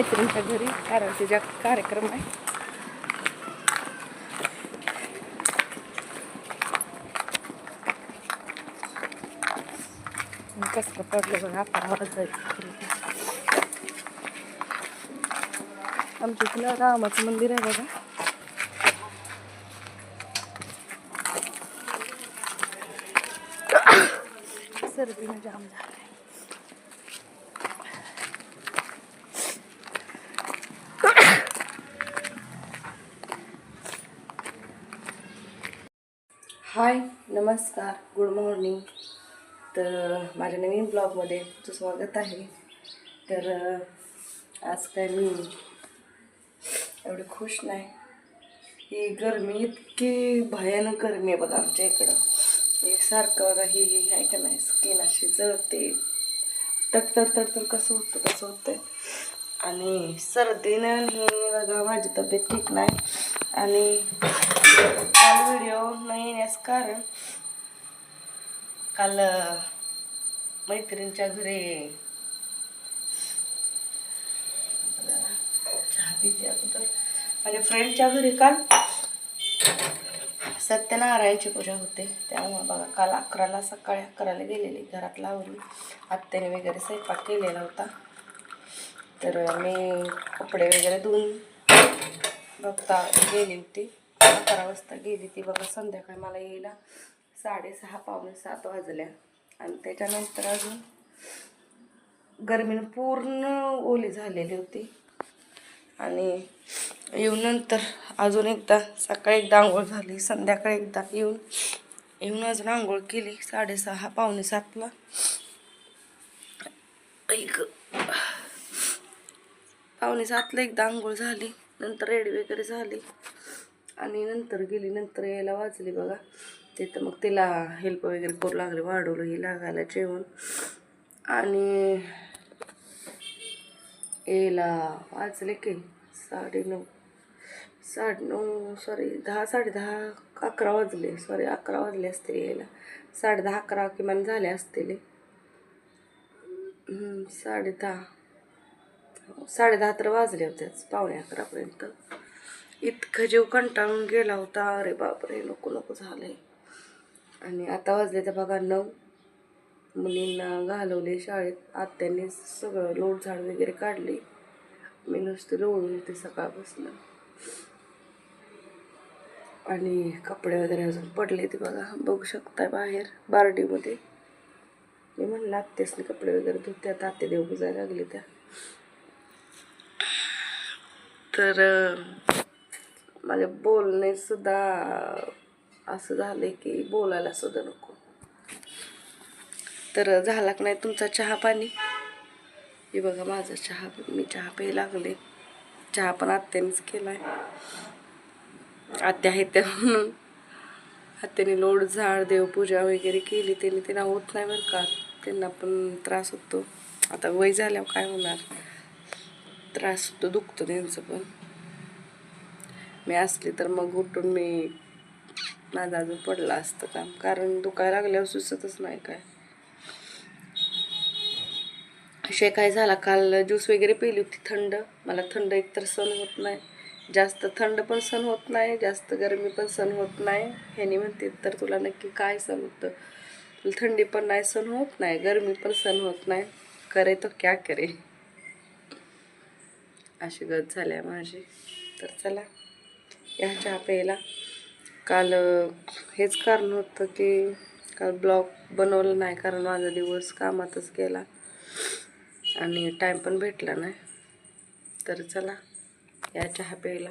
मैत्रिणीच्या घरी कारण तिच्या कार्यक्रम आहे. कसं पडलं बघा आवाज जायचं आमच्या इथलं रामाचं मंदिर आहे बघा. सर्दी म्हणजे जाम झालंय हाय नमस्कार गुड मॉर्निंग. तर माझ्या नवीन ब्लॉगमध्ये तुमचं स्वागत आहे. तर आज काय मी एवढी खुश नाही. ही गरमी इतकी भयानक गरमी आहे बघा आमच्या इकडं. हे सारखं बघा ही ही आहे का नाही स्किन अशी जळते. तडतड तडतड कसं होतं कसं होतं आणि सर्दीनं हे बघा माझी तब्येत ठीक नाही. आणि व्हिडिओ न येण्यास कारण काल मैत्रिणीच्या घरी चहा पिते अगोदर. माझ्या फ्रेंडच्या घरी काल सत्यनारायणची पूजा होते. त्यामुळे बघा काल अकराला सकाळी अकराला गेलेली घरात लावली. आत्याने वगैरे स्वयंपाक केलेला होता. तर मी कपडे वगैरे धुवून बघता गेली होती. अकरा वाजता गेली ती बघा संध्याकाळी मला यायला साडेसहा पावणे सात वाजल्या. आणि त्याच्यानंतर अजून गरमीनं पूर्ण ओली झालेली होती. आणि येऊन नंतर अजून एकदा सकाळी एकदा आंघोळ झाली संध्याकाळी एकदा येऊन येऊन अजून आंघोळ केली साडेसहा पावणे सातला. ऐक पावणे सातला एकदा आंघोळ झाली नंतर रेडी वगैरे झाली. आणि नंतर गेली नंतर यायला वाजली बघा. तिथं मग तिला हेल्प वगैरे करू लागले वाढवलं ही लागायला जेवण. आणि यायला वाजले की साडेनऊ साडेनऊ सॉरी दहा साडे दहा अकरा वाजले सॉरी अकरा वाजले असतील यायला. साडे दहा अकरा किमान झाले असतील. साडे दहा साडे दहा तर वाजले होत्याच पावणे अकरापर्यंत. इतकं जीव कंटाळून गेला होता. अरे बापरे नको नको झालंय. आणि आता वाजले तर बघा नऊ. मुलींना घालवले शाळेत. आत्यांनी सगळं लोट झाड वगैरे काढली. मी नुसते लोळून होते सकाळपासून. आणि कपडे वगैरे अजून पडले ते बघा. बघू शकताय बाहेर बारडीमध्ये मी म्हणलं आत्यासने कपडे वगैरे धुतात आत्या देव बुजायला लागले त्या. तर माझे बोलणेसुद्धा असं असं झाले की बोलायला सुद्धा नको. तर झाला का नाही तुमचा चहा पाणी? हे बघा माझा चहा मी चहा प्याय लागले. चहा पण आत्यानेच आहे आत्या आहेत त्या म्हणून. आत्याने लोड झाड देवपूजा वगैरे केली. त्यांनी त्यांना होत नाही बरं का. त्यांना पण त्रास होतो. आता वय झाल्यावर काय होणार? त्रास होतो दुखतो त्यांचं पण. मी असली तर मग उठून मी माझा अजून पडला असतं काम. कारण दुखायला लागल्यावर सुचतच नाही काय. विषय काय झाला काल ज्यूस वगैरे पिली होती थंड. मला थंड एकतर सण होत नाही. जास्त थंड पण सण होत नाही जास्त गरमी पण सण होत नाही. ह्यानी म्हणते तर तुला नक्की काय सण होतं? तुला थंडी पण नाही सण होत नाही. गरमी पण सण होत नाही. करे तो क्या करे. अशी गत झाली आहे माझी. तर चला. या चहा प्यायला काल हेच कारण होतं की काल ब्लॉग बनवलं नाही कारण माझा दिवस कामातच गेला. आणि टाईम पण भेटला नाही. तर चला या चहा प्यायला